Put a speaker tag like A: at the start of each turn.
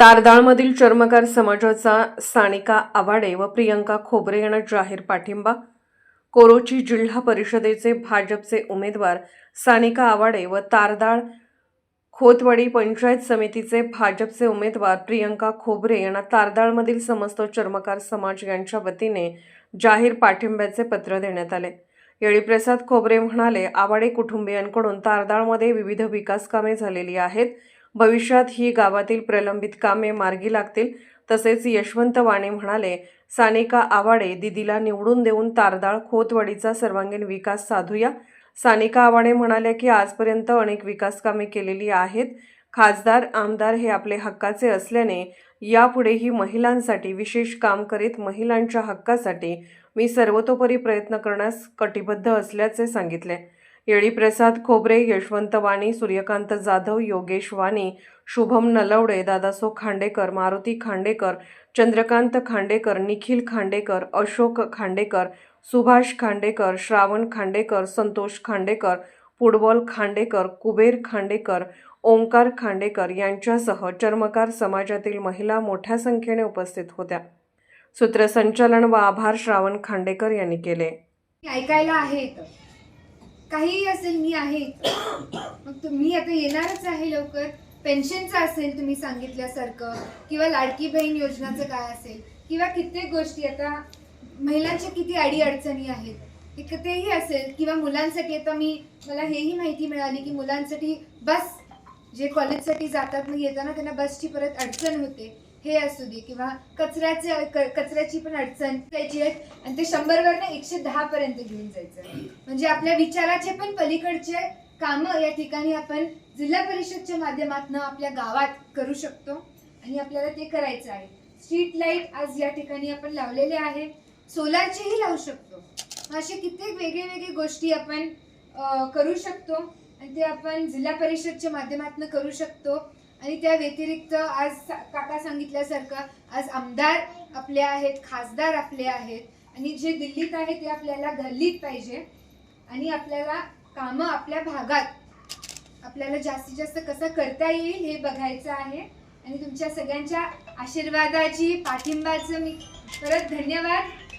A: तारदाळमधील चर्मकार समाजाचा सानिका आवाडे व प्रियंका खोबरे यांना जाहीर पाठिंबा. कोरोची जिल्हा परिषदेचे भाजपचे उमेदवार सानिका आवाडे व तारदाळ खोतवाडी पंचायत समितीचे भाजपचे उमेदवार प्रियंका खोबरे यांना तारदाळमधील समस्त चर्मकार समाज यांच्या वतीने जाहीर पाठिंब्याचे पत्र देण्यात आले. येळीप्रसाद खोबरे म्हणाले आवाडे कुटुंबियांकडून तारदाळमध्ये विविध विकास कामे झालेली आहेत. भविष्यात ही गावातील प्रलंबित कामे मार्गी लागतील तसेच यशवंत वाणे म्हणाले सानिका आवाडे दिदीला निवडून देऊन तारदाळ खोतवाडीचा सर्वांगीण विकास साधूया. सानिका आवाडे म्हणाल्या की आजपर्यंत अनेक विकास कामे केलेली आहेत. खासदार आमदार हे आपले हक्काचे असल्याने यापुढेही महिलांसाठी विशेष काम करीत महिलांच्या हक्कासाठी मी सर्वतोपरी प्रयत्न करण्यास कटिबद्ध असल्याचे सांगितले. येळीप्रसाद खोबरे यशवंत वाणी सूर्यकांत जाधव योगेश वाणी शुभम नलवडे दादासो खांडेकर मारुती खांडेकर चंद्रकांत खांडेकर निखिल खांडेकर अशोक खांडेकर सुभाष खांडेकर श्रावण खांडेकर संतोष खांडेकर फुटबॉल खांडेकर कुबेर खांडेकर ओंकार खांडेकर यांच्यासह चर्मकार समाजातील महिला मोठ्या संख्येने उपस्थित होत्या. सूत्रसंचालन व आभार श्रावण खांडेकर यांनी केले.
B: ऐकायला आहे इथं काहीही असेल मी आहे. मग तुम्ही आता येणारच आहे लवकर. पेन्शनचं असेल तुम्ही सांगितल्यासारखं. किंवा लाडकी बहीण योजनाचं काय असेल. किंवा कित्येक गोष्टी आता महिलांच्या किती अडी अडचणी आहेत. तेही असेल किंवा मुलांसाठी आता मी मला हेही माहिती मिळाली की मुलांसाठी बस जे कॉलेजसाठी जातात मग येताना त्यांना बसची परत अडचण होते. हे असू दे किंवा कचऱ्याचे कचऱ्याची पण अडचण त्याची आहे. आणि ते शंभरवरनं एकशे दहा पर्यंत घेऊन जायचं. म्हणजे आपल्या विचाराचे पण पलीकडचे कामं या ठिकाणी आपण जिल्हा परिषदच्या माध्यमातून आपल्या गावात करू शकतो. आणि आपल्याला ते करायचं आहे. स्ट्रीट लाइट आज या ठिकाणी आपण लावलेले आहे. सोलारचेही लावू शकतो. असे कित्येक वेगळे वेगळे गोष्टी आपण करू शकतो. आणि ते आपण जिल्हा परिषदच्या माध्यमातून करू शकतो. आणि त्या व्यतिरिक्त आज सा- काका सांगितल्यासारखं आज आमदार आपले आहेत खासदार आपले आहेत आणि जे दिल्लीत आहे ते आपल्याला गल्लीत पाहिजे आणि आपल्याला कामं आपल्या भागात आपल्याला जास्तीत जास्त कसं करता येईल हे बघायचं आहे. आणि तुमच्या सगळ्यांच्या आशीर्वादाची पाठिंबाचं मी परत धन्यवाद.